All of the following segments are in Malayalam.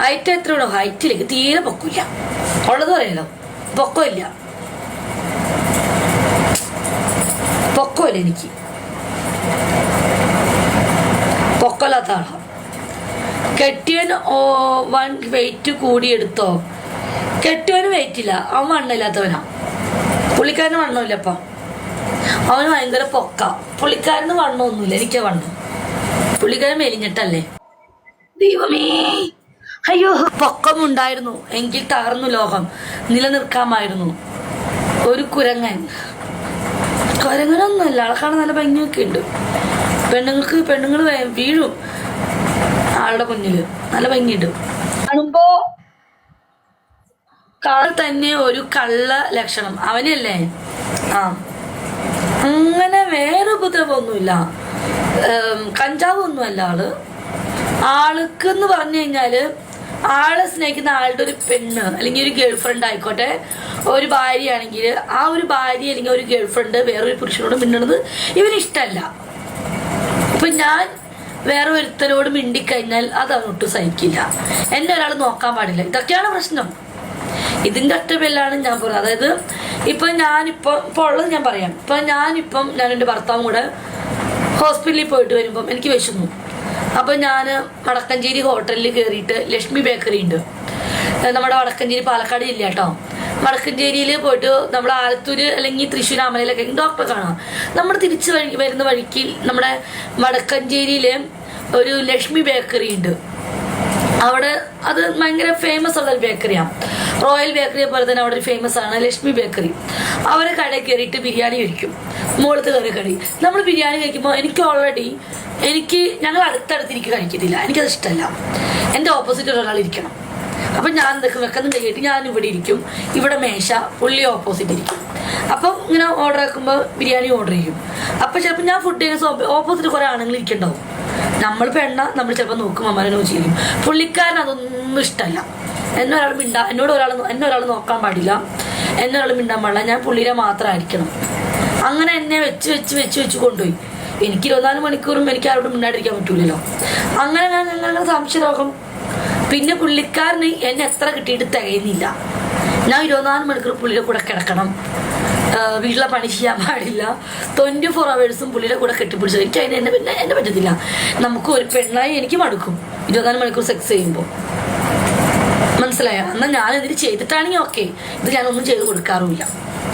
ഹൈറ്റ് എത്രയുള്ളൂ ഹൈറ്റിലേക്ക് തീരെ പൊക്കില്ല. ഉള്ളത് പറയല്ലോ പൊക്കമില്ല. പൊക്കമില്ല എനിക്ക്. പൊക്കമില്ലാത്ത ആളാ. കെട്ടിയവൻ ഓ വൺ വെയിറ്റ് കൂടിയെടുത്തോ കെട്ടിയവന് വെയിറ്റ് ഇല്ല. അവൻ വണ്ണില്ലാത്തവനാ. പുള്ളിക്കാരന് വണ്ണമില്ലപ്പ അവന് ഭയങ്കര പൊക്ക. പുള്ളിക്കാരന് വണ്ണമൊന്നുമില്ല. എനിക്ക് വണ്ണം. പുള്ളിക്കാരൻ മെലിഞ്ഞിട്ടല്ലേ? ദൈവമേ! അയ്യോ പൊക്കമുണ്ടായിരുന്നു. എങ്കിൽ തകർന്നു ലോകം. നിലനിർക്കാമായിരുന്നു. ഒരു കുരങ്ങൻ. കുരങ്ങനൊന്നുമല്ല ആൾക്കാണ് നല്ല ഭംഗിയൊക്കെ ഉണ്ട്. പെണ്ണുങ്ങൾക്ക് പെണ്ണുങ്ങൾ വീഴും. ആളുടെ കുഞ്ഞിൽ നല്ല ഭംഗിയുണ്ട്. കാണുമ്പോ കാൾ തന്നെ ഒരു കള്ള ലക്ഷണം. അവനല്ലേ ആ. അങ്ങനെ വേറെ ഉപദ്രവമൊന്നുമില്ല. കഞ്ചാവ് കഞ്ചാവൊന്നുമല്ല ആൾ. ആൾക്ക് എന്ന് പറഞ്ഞു കഴിഞ്ഞാൽ ആളെ സ്നേഹിക്കുന്ന ആളുടെ ഒരു പെണ്ണ് അല്ലെങ്കിൽ ഒരു ഗേൾ ഫ്രണ്ട് ആയിക്കോട്ടെ ഒരു ഭാര്യ ആണെങ്കിൽ ആ ഒരു ഭാര്യ അല്ലെങ്കിൽ ഒരു ഗേൾ ഫ്രണ്ട് വേറൊരു പുരുഷനോട് മിണ്ടണത് ഇവന് ഇഷ്ടമല്ല ഇപ്പൊ ഞാൻ വേറെ ഒരുത്തനോട് മിണ്ടിക്കഴിഞ്ഞാൽ അത് അവനൊട്ടും സഹിക്കില്ല. എന്നെ ഒരാൾ നോക്കാൻ പാടില്ല. ഇതൊക്കെയാണ് പ്രശ്നം. ഇതിന്റെ ഒറ്റ പേരിലാണ് ഞാൻ പറയുന്നത് അതായത് ഇപ്പൊ ഞാനിപ്പോ ഇപ്പൊ ഉള്ളത് ഞാൻ പറയാം. ഇപ്പൊ ഞാനിപ്പം ഞാൻ എന്റെ ഭർത്താവും കൂടെ ഹോസ്പിറ്റലിൽ പോയിട്ട് വരുമ്പം എനിക്ക് വിശന്നു. അപ്പൊ ഞാൻ വടക്കഞ്ചേരി ഹോട്ടലിൽ കയറിയിട്ട് ലക്ഷ്മി ബേക്കറി ഉണ്ട് നമ്മുടെ വടക്കഞ്ചേരി പാലക്കാട് ജില്ല കേട്ടോ വടക്കഞ്ചേരിയിൽ പോയിട്ട് നമ്മൾ ആലത്തൂര് അല്ലെങ്കിൽ തൃശ്ശൂർ അമലയിലൊക്കെ ഡോക്ടറെ കാണാം. നമ്മൾ തിരിച്ചു വരുന്ന വഴിക്ക് നമ്മുടെ വടക്കഞ്ചേരിയിലെ ഒരു ലക്ഷ്മി ബേക്കറി ഉണ്ട് അവിടെ അത് ഭയങ്കര ഫേമസ് ഉള്ള ഒരു ബേക്കറിയാണ് റോയൽ ബേക്കറിയെ പോലെ തന്നെ അവിടെ ഒരു ഫേമസ് ആണ് ലക്ഷ്മി ബേക്കറി അവരെ കടയിൽ കയറിയിട്ട് ബിരിയാണി കഴിക്കും. മുകളിലത്തെ കറി കടി. നമ്മൾ ബിരിയാണി കഴിക്കുമ്പോൾ എനിക്ക് ഓൾറെഡി എനിക്ക് ഞങ്ങൾ അടുത്തടുത്ത് എനിക്ക് കഴിക്കത്തില്ല. എനിക്കത് ഇഷ്ടമല്ല എന്റെ ഓപ്പോസിറ്റ് ഒരാൾ ഇരിക്കണം. അപ്പം ഞാൻ എന്തൊക്കെ വെക്കുന്നത് കഴിഞ്ഞിട്ട് ഞാൻ ഇവിടെ ഇരിക്കും. ഇവിടെ മേശ പുള്ളി ഓപ്പോസിറ്റ് ഇരിക്കും. അപ്പം ഇങ്ങനെ ഓർഡർ ആക്കുമ്പോൾ ബിരിയാണി ഓർഡർ ചെയ്യും. അപ്പം ചിലപ്പോൾ ഞാൻ ഫുഡ് ചെയ്യുന്ന ഓപ്പോസിറ്റ് കുറേ ആണുങ്ങൾ ഇരിക്കണ്ടാവും. നമ്മൾ പെണ്ണ നമ്മൾ ചിലപ്പോൾ നോക്കും അമ്മനെ ചെയ്യും. പുള്ളിക്കാരൻ അതൊന്നും ഇഷ്ടമല്ല എന്നെ ഒരാൾ മിണ്ടാ എന്നോട് ഒരാൾ എന്നെ ഒരാൾ നോക്കാൻ പാടില്ല. എന്നെ ഒരാൾ മിണ്ടാൻ പാടില്ല. ഞാൻ പുള്ളിനെ മാത്രമായിരിക്കണം. അങ്ങനെ എന്നെ വെച്ച് വെച്ച് വെച്ച് വെച്ച് കൊണ്ടുപോയി. എനിക്ക് ഇരുപത്തിനാല് മണിക്കൂറും എനിക്ക് ആരോടും മിണ്ടാണ്ടിരിക്കാൻ പറ്റൂലല്ലോ. അങ്ങനെ ഞാൻ അങ്ങനെ സംശയരോഗം. പിന്നെ പുള്ളിക്കാരന് എന്നെ എത്ര കിട്ടിയിട്ട് തികയുന്നില്ല. ഞാൻ ഇരുപത്തിനാല് മണിക്കൂർ പുള്ളിയുടെ കൂടെ കിടക്കണം. വീട്ടിലെ പണി ചെയ്യാൻ പാടില്ല. ട്വന്റി ഫോർ അവേഴ്സും പുള്ളിയുടെ കൂടെ കെട്ടിപ്പിടിച്ചു. എനിക്ക് അതിന് എന്നെ പിന്നെ എന്നെ പറ്റത്തില്ല. നമുക്ക് ഒരു പെണ്ണായി എനിക്ക് മടുക്കും. ഇരുപത്തിനാല് മണിക്കൂർ സെക്സ് ചെയ്യുമ്പോൾ മനസ്സിലായോ? എന്നാൽ ഞാൻ ഇതിന് ചെയ്തിട്ടാണെങ്കിൽ ഓക്കെ ഇത് ഞാനൊന്നും ചെയ്ത് കൊടുക്കാറുമില്ല.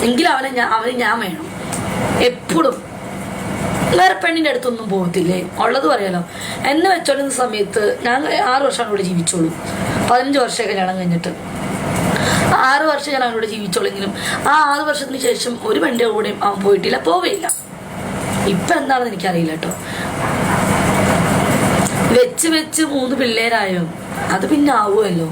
എങ്കിലും അവനെ ഞാൻ അവന് ഞാൻ വേണം. എപ്പോഴും. വേറെ പെണ്ണിന്റെ അടുത്തൊന്നും പോകത്തില്ലേ? ഉള്ളത് പറയാലോ എന്നെ വെച്ചോണ്ടിരുന്ന സമയത്ത് ഞാൻ ആറ് വർഷമാണ് ഇവിടെ ജീവിച്ചോളൂ പതിനഞ്ച് വർഷമൊക്കെ കല്യാണം കഴിഞ്ഞിട്ട്. ആറ് വർഷം ഞാൻ അവനോട് ജീവിച്ചോളെങ്കിലും ആ ആറ് വർഷത്തിന് ശേഷം ഒരു വണ്ടിയുടെ കൂടെയും അവൻ പോയിട്ടില്ല പോവേയില്ല. ഇപ്പൊ എന്താണെന്ന് എനിക്കറിയില്ല കേട്ടോ. വെച്ച് വെച്ച് മൂന്ന് പിള്ളേരായോ? അത് പിന്നെ ആവുമല്ലോ.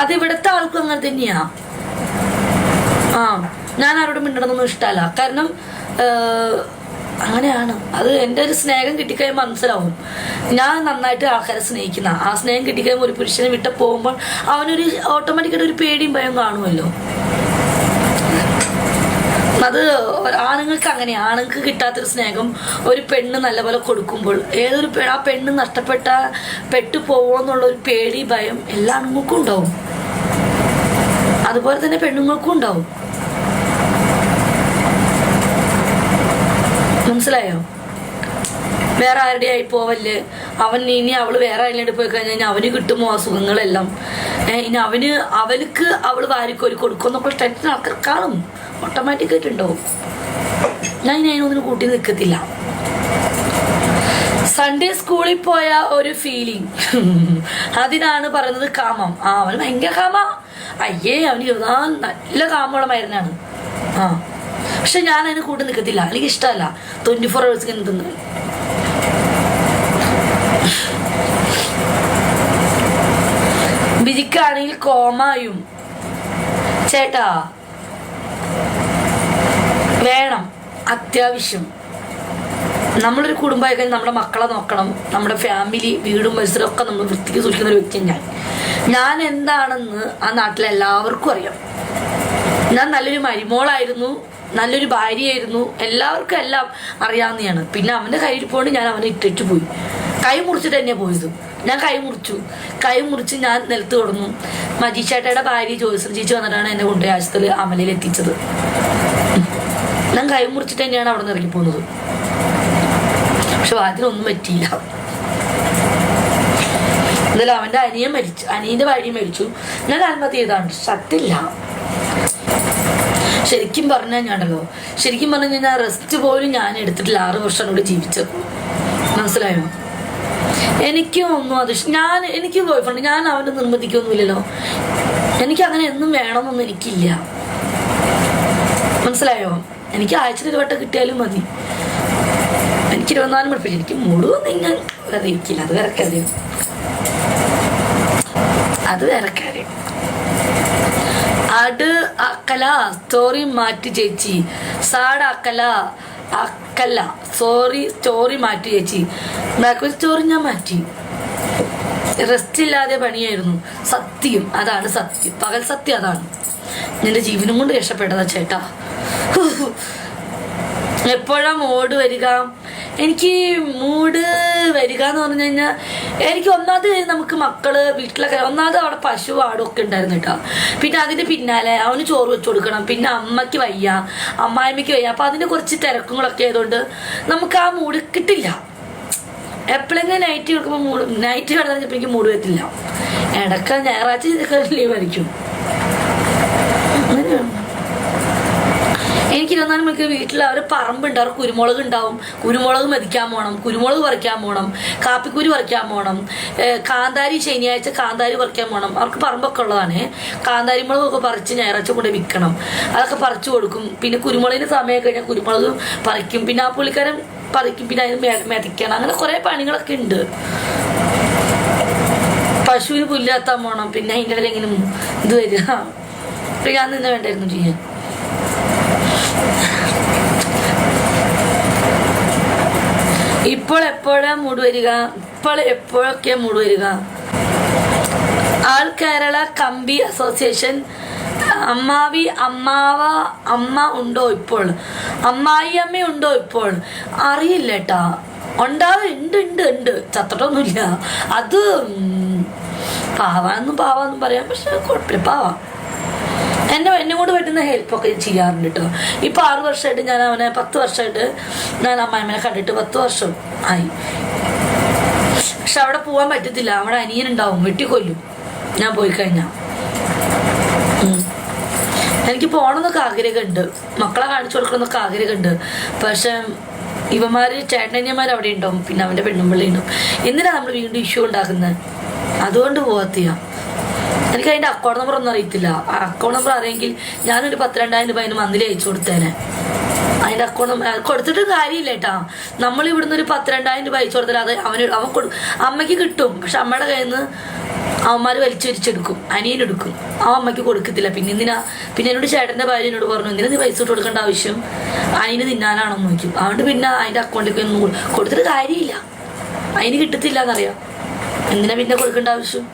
അത് ഇവിടുത്തെ ആൾക്കും അങ്ങനെ തന്നെയാ. ആ ഞാൻ ആരോടും മിണ്ടണമെന്നൊന്നും ഇഷ്ടമല്ല. കാരണം അങ്ങനെയാണ്. അത് എന്റെ ഒരു സ്നേഹം കിട്ടിക്കഴിയുമ്പോൾ മനസ്സിലാവും. ഞാൻ നന്നായിട്ട് ആൾക്കാരെ സ്നേഹിക്കുന്ന. ആ സ്നേഹം കിട്ടിക്കഴിയുമ്പോൾ ഒരു പുരുഷനെ വിട്ട് പോകുമ്പോൾ അവനൊരു ഓട്ടോമാറ്റിക്കായിട്ട് ഒരു പേടിയും ഭയം കാണുമല്ലോ. അത് ആണുങ്ങൾക്ക് അങ്ങനെയാണ് ആണുങ്ങൾക്ക് കിട്ടാത്തൊരു സ്നേഹം ഒരു പെണ്ണ് നല്ലപോലെ കൊടുക്കുമ്പോൾ ഏതൊരു ആ പെണ്ണ് നഷ്ടപ്പെട്ട പെട്ടു പോകുമെന്നുള്ള ഒരു പേടി ഭയം എല്ലാ ആണുങ്ങൾക്കും ഉണ്ടാവും. അതുപോലെ തന്നെ പെണ്ണുങ്ങൾക്കും ഉണ്ടാവും. മനസ്സിലായോ? വേറെ ആരുടെ ആയി പോവല്ലേ? അവൻ ഇനി അവൾ വേറെ ആരുടെ പോയി കഴിഞ്ഞാൽ അവന് കിട്ടുമോ അസുഖങ്ങളെല്ലാം? സുഖങ്ങളെല്ലാം ഇനി അവന് അവൾക്ക് അവൾ വാരിക്കോരി കൊടുക്കും എന്നൊക്കെ കാണും ഓട്ടോമാറ്റിക് ആയിട്ടുണ്ടാവും. ഞാൻ ഇനി അതിനൊന്നിനും കൂട്ടി നിൽക്കത്തില്ല സൺഡേ സ്കൂളിൽ പോയ ഒരു ഫീലിംഗ് അതിനാണ് പറയുന്നത് കാമം. ആ അവന് ഭയങ്കര കാമ. അയ്യേ അവന് നല്ല കാമുള്ള മരുന്നാണ്. ആ. പക്ഷെ ഞാൻ അതിന് കൂട്ടി നിൽക്കത്തില്ല. എനിക്ക് ഇഷ്ടമല്ല. ട്വന്റി ഫോർ അവേഴ്സ് നിൽക്കുന്നത് ബിജിക്കാണെങ്കിൽ കോമായും ചേട്ടാ വേണം. അത്യാവശ്യം. നമ്മളൊരു കുടുംബമായി കഴിഞ്ഞാൽ നമ്മുടെ മക്കളെ നോക്കണം. നമ്മുടെ ഫാമിലി വീടും പരിസരവും ഒക്കെ നമ്മൾ വൃത്തിക്ക് സൂക്ഷിക്കുന്ന ഒരു വ്യക്തിയാണ് ഞാൻ. ഞാൻ എന്താണെന്ന് ആ നാട്ടിലെ എല്ലാവർക്കും അറിയാം. ഞാൻ നല്ലൊരു മരുമോളായിരുന്നു. നല്ലൊരു ഭാര്യയായിരുന്നു. എല്ലാവർക്കും എല്ലാം അറിയാവുന്നതാണ്. പിന്നെ അവന്റെ കയ്യിൽ പോയിട്ട് ഞാൻ അവനെ ഇട്ടിട്ട് പോയി. കൈ മുറിച്ചിട്ട് തന്നെ പോയത്. ഞാൻ കൈ മുറിച്ചു. കൈ മുറിച്ച് ഞാൻ നിലത്ത് തുടങ്ങും മജീഷേട്ടയുടെ ഭാര്യ ജോസഫ് ചേച്ചി വന്നിട്ടാണ് എന്നെ കൊണ്ടുപോയി ആശുപത്രിയിൽ അമലയിൽ എത്തിച്ചത്. ഞാൻ കൈ മുറിച്ചിട്ട് തന്നെയാണ് അവിടെ നിന്ന് ഇറങ്ങി പോകുന്നത് പക്ഷെ അതിനൊന്നും പറ്റിയില്ല. എന്നാലും അവന്റെ അനിയൻ മരിച്ചു. അനിയന്റെ ഭാര്യ മരിച്ചു. ഞാൻ ആത്മഹത്യ ചെയ്താണ് സത്യമില്ല. ശരിക്കും പറഞ്ഞാൽ ഞാനല്ലോ. ശരിക്കും പറഞ്ഞു കഴിഞ്ഞാൽ റെസ്റ്റ് പോലും ഞാൻ എടുത്തിട്ടില്ല. ആറ് വർഷം കൂടി ജീവിച്ചത് മനസ്സിലായോ? എനിക്കും ഒന്നും അത് ഞാൻ എനിക്ക് ബോയ് ഫ്രണ്ട് ഞാൻ അവനെ നിർബന്ധിക്കൊന്നുമില്ലല്ലോ. എനിക്ക് അങ്ങനെ എന്നും വേണമെന്നൊന്നും എനിക്കില്ല. മനസ്സിലായോ? എനിക്ക് ആഴ്ചയിൽ ഒരു വട്ടം കിട്ടിയാലും മതി. എനിക്ക് ഇരുപത്തിനാല് മണിപ്പില്ല എനിക്ക് മുഴുവൻ നിങ്ങൾ അറിയിക്കില്ല അത് വേറെ കാര്യം. അത് വേറെ കാര്യം. അട് അക്കല സ്റ്റോറി മാറ്റി ചേച്ചി. സാഡ് അക്കല അക്കല്ല സോറി സ്റ്റോറി മാറ്റി ചേച്ചി. ബാക്ക് സ്റ്റോറി ഞാൻ മാറ്റി. റെസ്റ്റ് ഇല്ലാതെ പണിയായിരുന്നു. സത്യം അതാണ് സത്യം. പകൽ സത്യം അതാണ്. നിന്റെ ജീവനും കൊണ്ട് രക്ഷപ്പെട്ടതാ ചേട്ടാ. എപ്പോഴാ മോഡ് വരിക? എനിക്ക് മൂഡ് വരിക എന്ന് പറഞ്ഞു കഴിഞ്ഞാൽ എനിക്ക് ഒന്നാമത് നമുക്ക് മക്കൾ വീട്ടിലൊക്കെ ഒന്നാമത് അവിടെ പശു ആടും ഒക്കെ ഉണ്ടായിരുന്നു കേട്ടോ. പിന്നെ അതിന്റെ പിന്നാലെ അവന് ചോറ് വെച്ചു കൊടുക്കണം പിന്നെ അമ്മയ്ക്ക് വയ്യ അമ്മായിമ്മയ്ക്ക് വയ്യ. അപ്പൊ അതിന്റെ കുറച്ച് തിരക്കുകളൊക്കെ ആയതുകൊണ്ട് നമുക്ക് ആ മൂഡ് കിട്ടില്ല. എപ്പോഴെങ്കിലും നൈറ്റ് കിടക്കുമ്പോൾ മൂഡ് നൈറ്റ് കിടന്നപ്പോൾ എനിക്ക് മൂഡ് വരത്തില്ല. ഇടക്ക ഞായറാഴ്ച ലീവ് ആയിരിക്കും. അങ്ങനെയാണ്. എനിക്ക് ഇരുപത്തിനാല് മണിക്കൂർ വീട്ടിൽ അവർ പറമ്പുണ്ട് അവർ കുരുമുളക് ഉണ്ടാവും. കുരുമുളക് മെതിക്കാൻ പോകണം കുരുമുളക് പറിക്കാൻ പോകണം കാപ്പിക്കുരു പറിക്കാൻ പോകണം കാന്താരി ശനിയാഴ്ച കാന്താരി പറിക്കാൻ പോകണം അവർക്ക് പറമ്പൊക്കെ ഉള്ളതാണ്. കാന്താരി മുളകൊക്കെ പറിച്ച് ഞായറാഴ്ച കൊണ്ട് വിൽക്കണം. അതൊക്കെ പറിച്ചു കൊടുക്കും. പിന്നെ കുരുമുളകിന് സമയം കഴിഞ്ഞാൽ കുരുമുളക് പറിക്കും. പിന്നെ ആ പുള്ളിക്കാരൻ പറിക്കും. പിന്നെ അതിന് മെതിക്കണം. അങ്ങനെ കുറേ പണികളൊക്കെ ഉണ്ട്. പശുവിന് പുല്ലാത്താൻ പോകണം പിന്നെ അതിന്റെ ഇടയിൽ എങ്ങനെ ഇത് വരിക. ഞാൻ നിന്ന് വേണ്ടായിരുന്നു ചെയ്യാൻ. ഇപ്പോൾ എപ്പോഴാ മൂട് വരിക? ഇപ്പോൾ എപ്പോഴൊക്കെ മൂട് വരിക? ആൾ കേരള കമ്പി അസോസിയേഷൻ അമ്മാവി അമ്മാവ അമ്മ ഉണ്ടോ ഇപ്പോൾ? അമ്മായി അമ്മ ഉണ്ടോ ഇപ്പോൾ? അറിയില്ല കേട്ടാ ഉണ്ടാവും ഉണ്ട് ഉണ്ട് ഉണ്ട്. ചത്തട്ടൊന്നുമില്ല. അത് പാവാന്നും പാവാന്നും പറയാം. പക്ഷെ കുഴപ്പമില്ല. പാവാ. എന്നെ എന്നെ കൊണ്ട് പറ്റുന്ന ഹെൽപ്പൊക്കെ ചെയ്യാറുണ്ട് കേട്ടോ ഇപ്പൊ ആറ് വർഷമായിട്ട് ഞാൻ അവനെ പത്ത് വർഷമായിട്ട് ഞാൻ അമ്മായിമ്മനെ കണ്ടിട്ട് പത്ത് വർഷം ആയി. പക്ഷെ അവിടെ പോവാൻ പറ്റത്തില്ല. അവിടെ അനിയനുണ്ടാവും. വെട്ടിക്കൊല്ലും. ഞാൻ പോയി കഴിഞ്ഞാൽ എനിക്ക് പോകണമെന്നൊക്കെ ആഗ്രഹമുണ്ട്. മക്കളെ കാണിച്ചു കൊടുക്കണമെന്നൊക്കെ ആഗ്രഹമുണ്ട്. പക്ഷെ ഇവന്മാര് ചേട്ടനിയന്മാർ അവിടെ ഉണ്ടാവും പിന്നെ അവന്റെ പെണ്ണുമ്പിള്ളി ഉണ്ടാവും. എന്തിനാ നമ്മൾ വീണ്ടും ഇഷ്യൂ ഉണ്ടാക്കുന്നത്? അതുകൊണ്ട് പോകത്തില്ല എനിക്ക് അതിന്റെ അക്കൗണ്ട് നമ്പർ ഒന്നും അറിയത്തില്ല. അക്കൗണ്ട് നമ്പർ അറിയെങ്കിൽ ഞാനൊരു പത്ത് രണ്ടായിരം രൂപ അതിന് മന്തിലി അയച്ചു കൊടുത്തേനെ. അതിന്റെ അക്കൗണ്ട് കൊടുത്തിട്ട് കാര്യമില്ല കേട്ടാ. നമ്മൾ ഇവിടുന്ന് ഒരു പത്ത് രണ്ടായിരം രൂപ അയച്ചു കൊടുത്താൽ അത് അവന് അവൻ അമ്മയ്ക്ക് കിട്ടും. പക്ഷെ അമ്മയുടെ കയ്യിൽ നിന്ന് അവന്മാര് വലിച്ചൊരിച്ചെടുക്കും അനിയനെടുക്കും ആ അമ്മയ്ക്ക് കൊടുക്കത്തില്ല. പിന്നെ എന്തിനാ? പിന്നെ എന്നോട് ചേട്ടന്റെ ഭാര്യ എന്നോട് പറഞ്ഞു എന്തിനാ നീ പൈസ ഇട്ട് കൊടുക്കേണ്ട ആവശ്യം? അനിയന് തിന്നാനാണെന്ന് നോക്കും അതുകൊണ്ട് പിന്നെ അതിന്റെ അക്കൗണ്ടിലേക്ക് ഒന്നും കൊടുത്തിട്ട് കാര്യമില്ല. അതിന് കിട്ടത്തില്ല എന്നറിയാം എന്തിനാ പിന്നെ കൊടുക്കേണ്ട ആവശ്യം?